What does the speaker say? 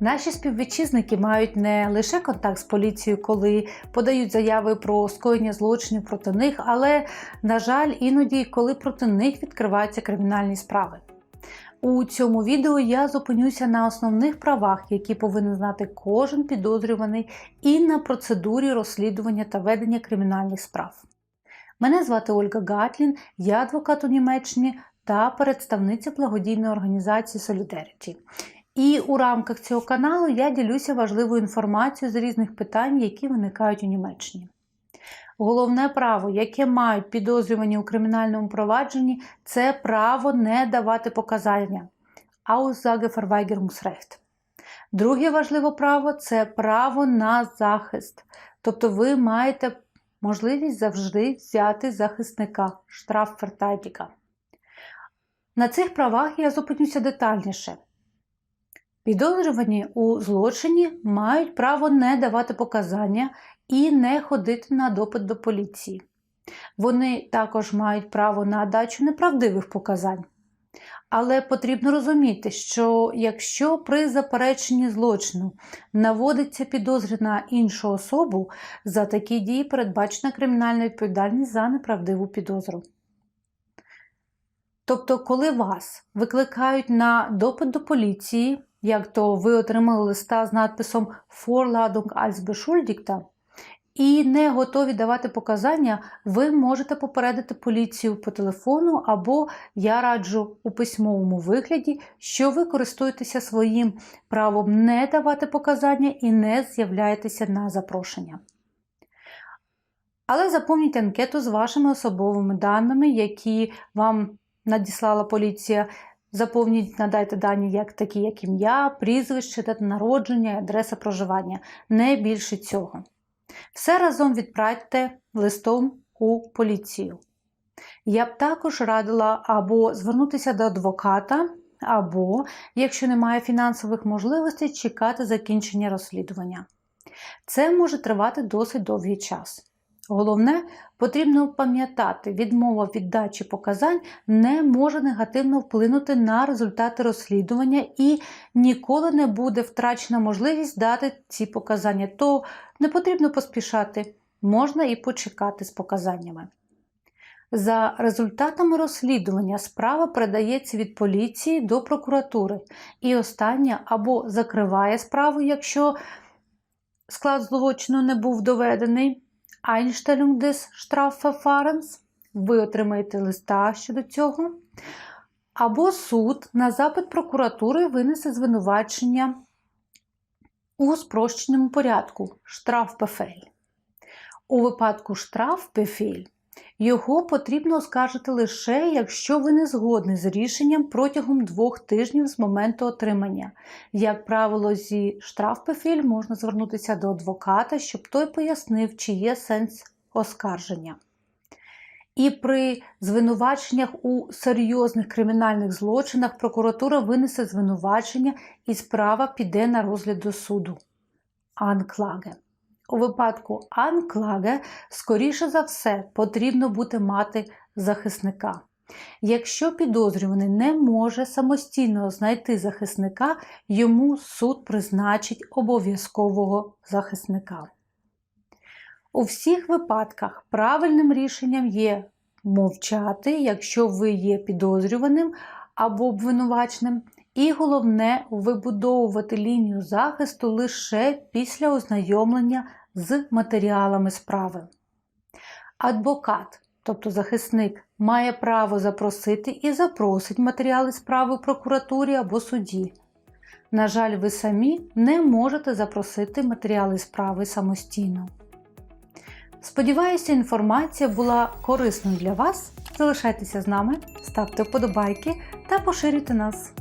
Наші співвітчизники мають не лише контакт з поліцією, коли подають заяви про скоєння злочинів проти них, але, на жаль, іноді, коли проти них відкриваються кримінальні справи. У цьому відео я зупинюся на основних правах, які повинен знати кожен підозрюваний, і на процедурі розслідування та ведення кримінальних справ. Мене звати Ольга Гатлін, я адвокат у Німеччині та представниця благодійної організації Solidarity. І у рамках цього каналу я ділюся важливою інформацією з різних питань, які виникають у Німеччині. Головне право, яке мають підозрювані у кримінальному провадженні, це право не давати показання. Aussageverweigerungsrecht. Друге важливе право це право на захист. Тобто ви маєте можливість завжди взяти захисника штрафвертайтіка. На цих правах я зупинюся детальніше. Підозрювані у злочині мають право не давати показання і не ходити на допит до поліції. Вони також мають право на дачу неправдивих показань. Але потрібно розуміти, що якщо при запереченні злочину наводиться підозри на іншу особу, за такі дії передбачена кримінальна відповідальність за неправдиву підозру. Тобто, коли вас викликають на допит до поліції, як то ви отримали листа з надписом Vorladung als Beschuldigter, і не готові давати показання, ви можете попередити поліцію по телефону, або я раджу у письмовому вигляді, що ви користуєтеся своїм правом не давати показання і не з'являєтеся на запрошення. Але заповніть анкету з вашими особовими даними, які вам надіслала поліція. Заповніть, надайте дані, як такі, як ім'я, прізвище, дата народження, адреса проживання. Не більше цього. Все разом відправте листом у поліцію. Я б також радила або звернутися до адвоката, або, якщо немає фінансових можливостей, чекати закінчення розслідування. Це може тривати досить довгий час. Головне, потрібно пам'ятати, відмова від дачі показань не може негативно вплинути на результати розслідування і ніколи не буде втрачена можливість дати ці показання, то не потрібно поспішати, можна і почекати з показаннями. За результатами розслідування справа передається від поліції до прокуратури, і остання або закриває справу, якщо склад злочину не був доведений. Einstellung des Strafverfahrens, ви отримаєте листа щодо цього, або суд на запит прокуратури винесе звинувачення у спрощеному порядку. Штрафбефель. У випадку штрафбефель його потрібно оскаржити лише, якщо ви не згодні з рішенням протягом двох тижнів з моменту отримання. Як правило, зі штрафбефель можна звернутися до адвоката, щоб той пояснив, чи є сенс оскарження. І при звинуваченнях у серйозних кримінальних злочинах прокуратура винесе звинувачення і справа піде на розгляд до суду. Анклаге. У випадку анклаге, скоріше за все, потрібно буде мати захисника. Якщо підозрюваний не може самостійно знайти захисника, йому суд призначить обов'язкового захисника. У всіх випадках правильним рішенням є мовчати, якщо ви є підозрюваним або обвинуваченим, і головне вибудовувати лінію захисту лише після ознайомлення з матеріалами справи. Адвокат, тобто захисник, має право запросити і запросить матеріали справи в прокуратурі або суді. На жаль, ви самі не можете запросити матеріали справи самостійно. Сподіваюся, інформація була корисною для вас. Залишайтеся з нами, ставте вподобайки та поширюйте нас.